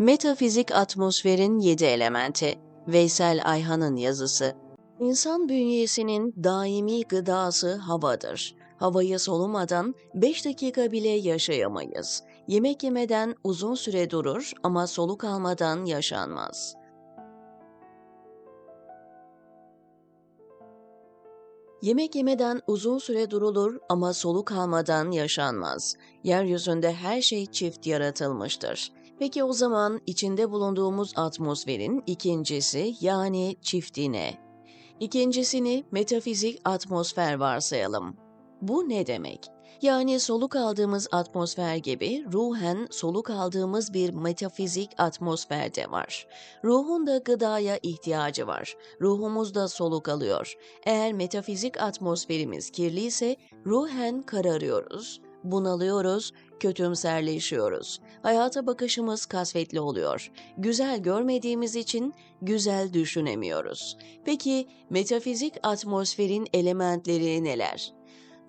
Metafizik atmosferin yedi elementi. Veysel Ayhan'ın yazısı. İnsan bünyesinin daimi gıdası havadır. Havayı solumadan 5 dakika bile yaşayamayız. Yemek yemeden uzun süre durur ama soluk almadan yaşanmaz. Yemek yemeden uzun süre durulur ama soluk almadan yaşanmaz. Yeryüzünde her şey çift yaratılmıştır. Peki o zaman içinde bulunduğumuz atmosferin ikincisi yani çifti ne? İkincisini metafizik atmosfer varsayalım. Bu ne demek? Yani soluk aldığımız atmosfer gibi ruhen soluk aldığımız bir metafizik atmosfer de var. Ruhun da gıdaya ihtiyacı var. Ruhumuz da soluk alıyor. Eğer metafizik atmosferimiz kirliyse ruhen kararıyoruz, bunalıyoruz, kötümserleşiyoruz. Hayata bakışımız kasvetli oluyor. Güzel görmediğimiz için güzel düşünemiyoruz. Peki metafizik atmosferin elementleri neler?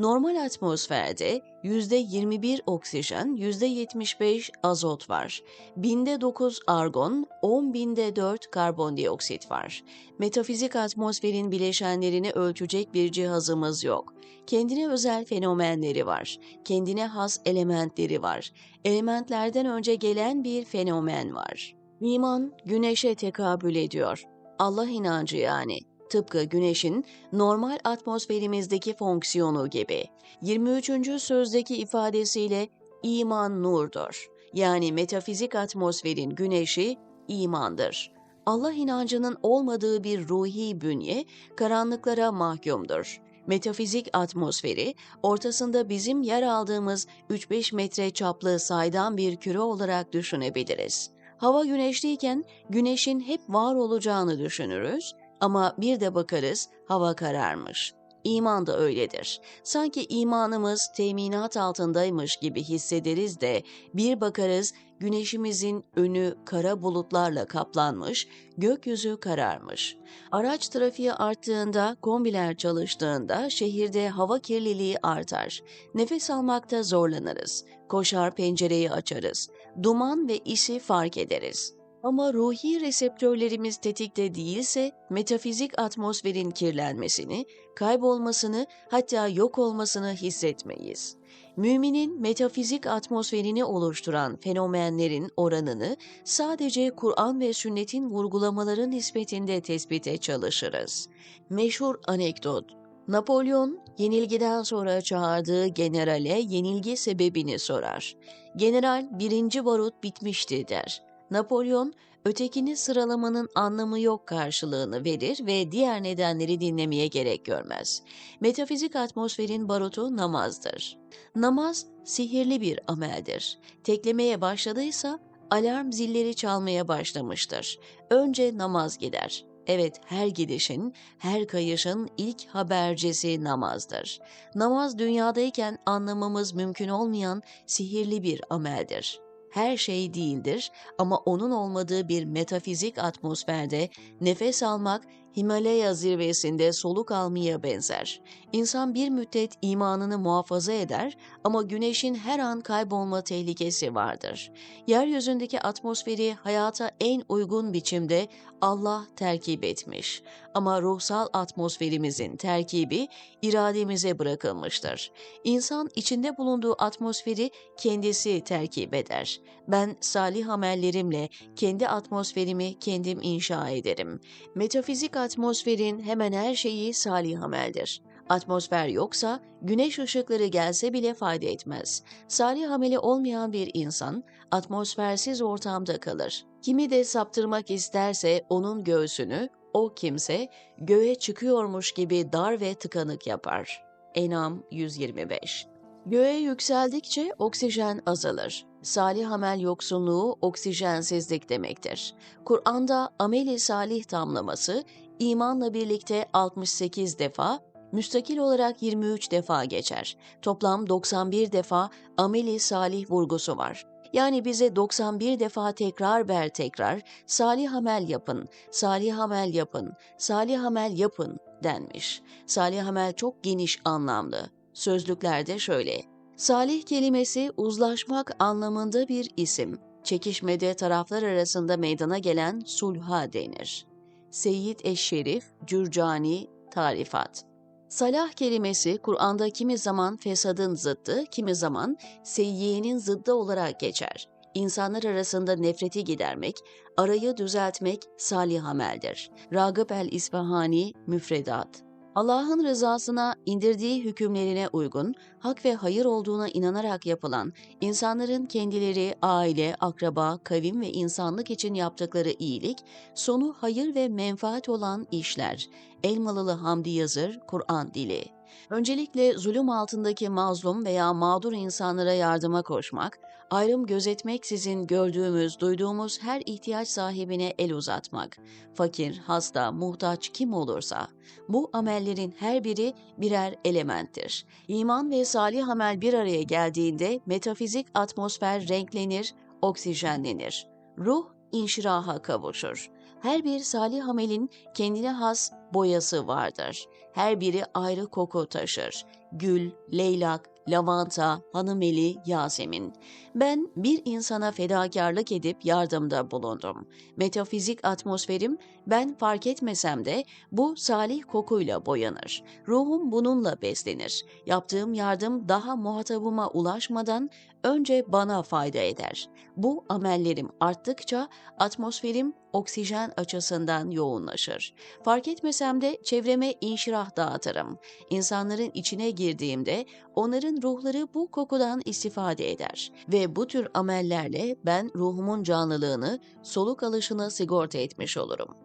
Normal atmosferde %21 oksijen, %75 azot var. Binde 9 argon, 10 binde 4 karbondioksit var. Metafizik atmosferin bileşenlerini ölçecek bir cihazımız yok. Kendine özel fenomenleri var. Kendine has elementleri var. Elementlerden önce gelen bir fenomen var. İman güneşe tekabül ediyor. Allah inancı yani tıpkı Güneş'in normal atmosferimizdeki fonksiyonu gibi. 23. sözdeki ifadesiyle iman nurdur. Yani metafizik atmosferin güneşi imandır. Allah inancının olmadığı bir ruhi bünye karanlıklara mahkumdur. Metafizik atmosferi ortasında bizim yer aldığımız 3-5 metre çaplı saydam bir küre olarak düşünebiliriz. Hava güneşliyken güneşin hep var olacağını düşünürüz ama bir de bakarız hava kararmış. İman da öyledir. Sanki imanımız teminat altındaymış gibi hissederiz de bir bakarız güneşimizin önü kara bulutlarla kaplanmış, gökyüzü kararmış. Araç trafiği arttığında, kombiler çalıştığında şehirde hava kirliliği artar. Nefes almakta zorlanırız. Koşar pencereyi açarız. Duman ve isi fark ederiz. Ama ruhi reseptörlerimiz tetikte değilse metafizik atmosferin kirlenmesini, kaybolmasını hatta yok olmasını hissetmeyiz. Müminin metafizik atmosferini oluşturan fenomenlerin oranını sadece Kur'an ve sünnetin vurgulamaları nispetinde tespite çalışırız. Meşhur anekdot Napolyon yenilgiden sonra çağırdığı generale yenilgi sebebini sorar. General birinci barut bitmişti der. Napolyon, ötekini sıralamanın anlamı yok karşılığını verir ve diğer nedenleri dinlemeye gerek görmez. Metafizik atmosferin barutu namazdır. Namaz sihirli bir ameldir. Teklemeye başladıysa alarm zilleri çalmaya başlamıştır. Önce namaz gider. Evet, her gidişin, her kayışın ilk habercisi namazdır. Namaz dünyadayken anlamamız mümkün olmayan sihirli bir ameldir her şey değildir ama onun olmadığı bir metafizik atmosferde nefes almak Himalaya zirvesinde soluk almaya benzer. İnsan bir müddet imanını muhafaza eder ama güneşin her an kaybolma tehlikesi vardır. Yeryüzündeki atmosferi hayata en uygun biçimde Allah terkip etmiş. Ama ruhsal atmosferimizin terkibi irademize bırakılmıştır. İnsan içinde bulunduğu atmosferi kendisi terkip eder. Ben salih amellerimle kendi atmosferimi kendim inşa ederim. Metafizik atmosferin hemen her şeyi salih ameldir. Atmosfer yoksa güneş ışıkları gelse bile fayda etmez. Salih ameli olmayan bir insan atmosfersiz ortamda kalır. Kimi de saptırmak isterse onun göğsünü o kimse göğe çıkıyormuş gibi dar ve tıkanık yapar. Enam 125 Göğe yükseldikçe oksijen azalır. Salih amel yoksunluğu oksijensizlik demektir. Kur'an'da ameli salih tamlaması imanla birlikte 68 defa, müstakil olarak 23 defa geçer. Toplam 91 defa ameli salih vurgusu var. Yani bize 91 defa tekrar ber tekrar salih amel yapın, salih amel yapın, salih amel yapın denmiş. Salih amel çok geniş anlamlı. Sözlüklerde şöyle. Salih kelimesi uzlaşmak anlamında bir isim. çekişmede taraflar arasında meydana gelen sulha denir. Seyyid Eşşerif, Cürcani, Tarifat Salah kelimesi Kur'an'da kimi zaman fesadın zıttı, kimi zaman seyyiyenin zıddı olarak geçer. İnsanlar arasında nefreti gidermek, arayı düzeltmek salih ameldir. Ragıp el-İsfahani, Müfredat Allah'ın rızasına, indirdiği hükümlerine uygun, hak ve hayır olduğuna inanarak yapılan, insanların kendileri, aile, akraba, kavim ve insanlık için yaptıkları iyilik, sonu hayır ve menfaat olan işler. Elmalılı Hamdi Yazır, Kur'an Dili Öncelikle zulüm altındaki mazlum veya mağdur insanlara yardıma koşmak, ayrım gözetmeksizin gördüğümüz, duyduğumuz her ihtiyaç sahibine el uzatmak, fakir, hasta, muhtaç kim olursa, bu amellerin her biri birer elementtir. İman ve salih amel bir araya geldiğinde metafizik atmosfer renklenir, oksijenlenir. Ruh inşiraha kavuşur. Her bir salih amelin kendine has boyası vardır. Her biri ayrı koku taşır. Gül, leylak, lavanta, hanımeli, yasemin. Ben bir insana fedakarlık edip yardımda bulundum. Metafizik atmosferim ben fark etmesem de bu salih kokuyla boyanır. Ruhum bununla beslenir. Yaptığım yardım daha muhatabıma ulaşmadan önce bana fayda eder. Bu amellerim arttıkça atmosferim oksijen açısından yoğunlaşır. Fark etmesem de çevreme inşirah dağıtırım. İnsanların içine girdiğimde onların ruhları bu kokudan istifade eder ve bu tür amellerle ben ruhumun canlılığını, soluk alışını sigorta etmiş olurum.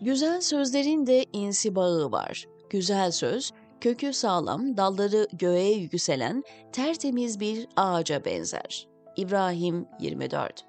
Güzel sözlerin de insibağı var. Güzel söz, kökü sağlam, dalları göğe yükselen tertemiz bir ağaca benzer. İbrahim 24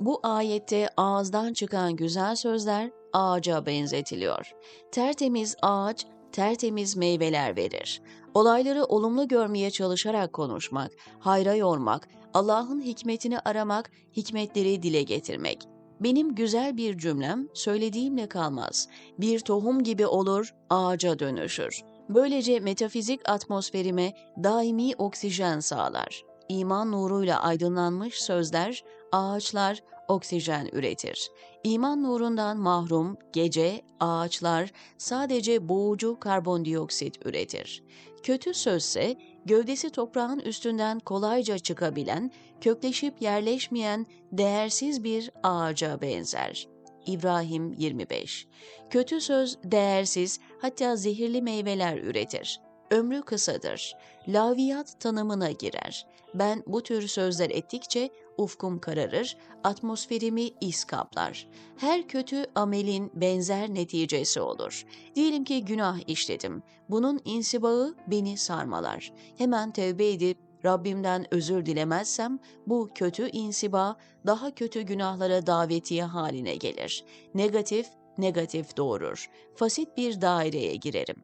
Bu ayette ağızdan çıkan güzel sözler ağaca benzetiliyor. Tertemiz ağaç, tertemiz meyveler verir. Olayları olumlu görmeye çalışarak konuşmak, hayra yormak, Allah'ın hikmetini aramak, hikmetleri dile getirmek. Benim güzel bir cümlem söylediğimle kalmaz. Bir tohum gibi olur, ağaca dönüşür. Böylece metafizik atmosferime daimi oksijen sağlar. İman nuruyla aydınlanmış sözler, ağaçlar oksijen üretir. İman nurundan mahrum gece, ağaçlar sadece boğucu karbondioksit üretir. Kötü sözse gövdesi toprağın üstünden kolayca çıkabilen, kökleşip yerleşmeyen değersiz bir ağaca benzer. İbrahim 25 Kötü söz değersiz hatta zehirli meyveler üretir. Ömrü kısadır. Laviyat tanımına girer. Ben bu tür sözler ettikçe ufkum kararır, atmosferimi is kaplar. Her kötü amelin benzer neticesi olur. Diyelim ki günah işledim. Bunun insibağı beni sarmalar. Hemen tevbe edip Rabbimden özür dilemezsem bu kötü insiba daha kötü günahlara davetiye haline gelir. Negatif, negatif doğurur. Fasit bir daireye girerim.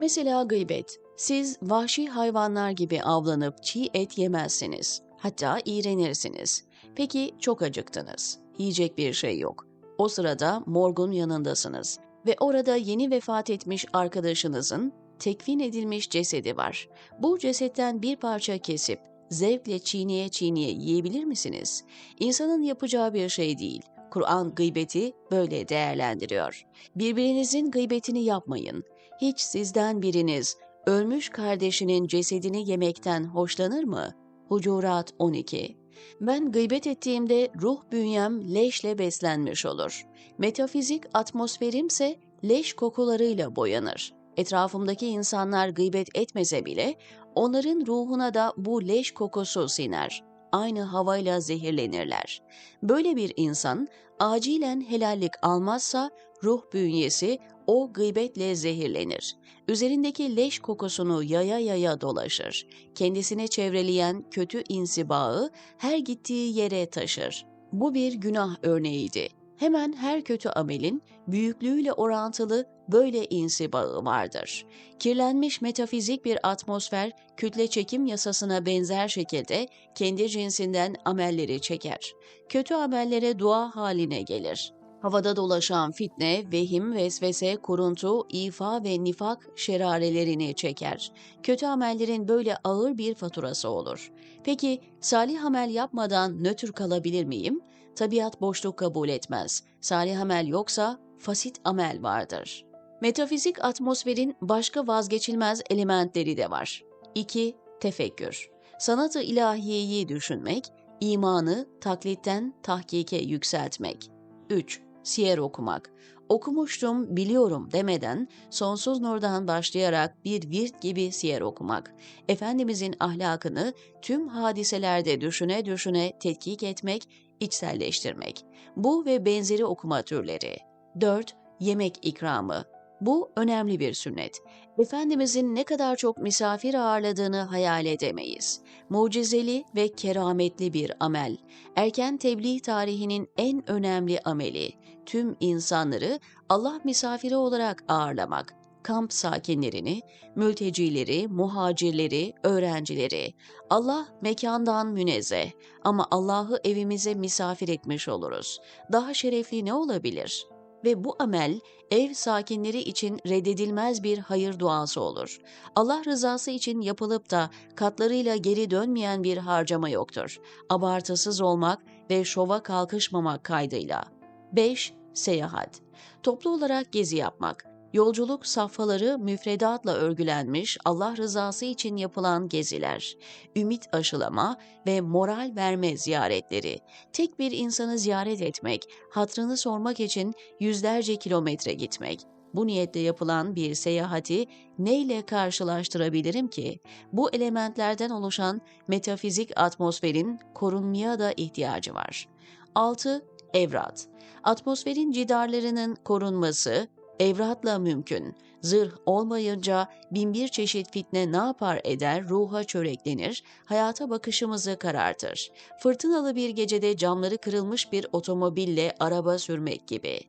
Mesela gıybet. Siz vahşi hayvanlar gibi avlanıp çiğ et yemezsiniz. Hatta iğrenirsiniz. Peki çok acıktınız. Yiyecek bir şey yok. O sırada morgun yanındasınız ve orada yeni vefat etmiş arkadaşınızın tekvin edilmiş cesedi var. Bu cesetten bir parça kesip zevkle çiğneye çiğneye yiyebilir misiniz? İnsanın yapacağı bir şey değil. Kur'an gıybeti böyle değerlendiriyor. Birbirinizin gıybetini yapmayın. Hiç sizden biriniz ölmüş kardeşinin cesedini yemekten hoşlanır mı? Hucurat 12 Ben gıybet ettiğimde ruh bünyem leşle beslenmiş olur. Metafizik atmosferimse leş kokularıyla boyanır. Etrafımdaki insanlar gıybet etmese bile onların ruhuna da bu leş kokusu siner. Aynı havayla zehirlenirler. Böyle bir insan acilen helallik almazsa ruh bünyesi o gıybetle zehirlenir. Üzerindeki leş kokusunu yaya yaya dolaşır. Kendisine çevreleyen kötü insibağı her gittiği yere taşır. Bu bir günah örneğiydi. Hemen her kötü amelin büyüklüğüyle orantılı böyle insibağı vardır. Kirlenmiş metafizik bir atmosfer kütle çekim yasasına benzer şekilde kendi cinsinden amelleri çeker. Kötü amellere dua haline gelir. Havada dolaşan fitne, vehim, vesvese, kuruntu, ifa ve nifak şerarelerini çeker. Kötü amellerin böyle ağır bir faturası olur. Peki salih amel yapmadan nötr kalabilir miyim? Tabiat boşluk kabul etmez. Salih amel yoksa fasit amel vardır. Metafizik atmosferin başka vazgeçilmez elementleri de var. 2. Tefekkür. Sanatı ilahiyeyi düşünmek, imanı taklitten tahkike yükseltmek. 3. Siyer okumak. Okumuştum, biliyorum demeden sonsuz nurdan başlayarak bir virt gibi siyer okumak. Efendimizin ahlakını tüm hadiselerde düşüne düşüne tetkik etmek, içselleştirmek. Bu ve benzeri okuma türleri. 4. Yemek ikramı. Bu önemli bir sünnet. Efendimizin ne kadar çok misafir ağırladığını hayal edemeyiz. Mucizeli ve kerametli bir amel. Erken tebliğ tarihinin en önemli ameli. Tüm insanları Allah misafiri olarak ağırlamak. Kamp sakinlerini, mültecileri, muhacirleri, öğrencileri. Allah mekandan münezzeh ama Allah'ı evimize misafir etmiş oluruz. Daha şerefli ne olabilir?'' ve bu amel ev sakinleri için reddedilmez bir hayır duası olur. Allah rızası için yapılıp da katlarıyla geri dönmeyen bir harcama yoktur. Abartısız olmak ve şova kalkışmamak kaydıyla. 5. Seyahat Toplu olarak gezi yapmak. Yolculuk safhaları müfredatla örgülenmiş Allah rızası için yapılan geziler, ümit aşılama ve moral verme ziyaretleri, tek bir insanı ziyaret etmek, hatrını sormak için yüzlerce kilometre gitmek, bu niyetle yapılan bir seyahati neyle karşılaştırabilirim ki? Bu elementlerden oluşan metafizik atmosferin korunmaya da ihtiyacı var. 6. Evrat Atmosferin cidarlarının korunması, evratla mümkün. Zırh olmayınca binbir çeşit fitne ne yapar eder, ruha çöreklenir, hayata bakışımızı karartır. Fırtınalı bir gecede camları kırılmış bir otomobille araba sürmek gibi.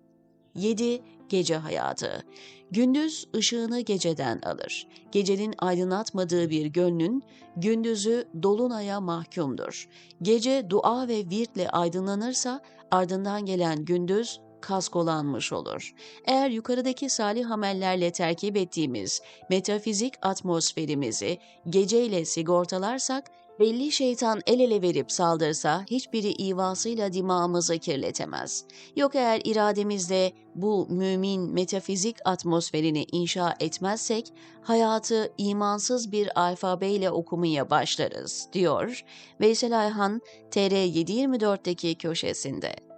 7. Gece hayatı. Gündüz ışığını geceden alır. Gecenin aydınlatmadığı bir gönlün gündüzü dolunaya mahkumdur. Gece dua ve virtle aydınlanırsa ardından gelen gündüz kaskolanmış olur. Eğer yukarıdaki salih amellerle terkip ettiğimiz metafizik atmosferimizi geceyle sigortalarsak, belli şeytan el ele verip saldırsa hiçbiri ivasıyla dimağımızı kirletemez. Yok eğer irademizle bu mümin metafizik atmosferini inşa etmezsek, hayatı imansız bir alfabeyle okumaya başlarız, diyor Veysel Ayhan TR724'deki köşesinde.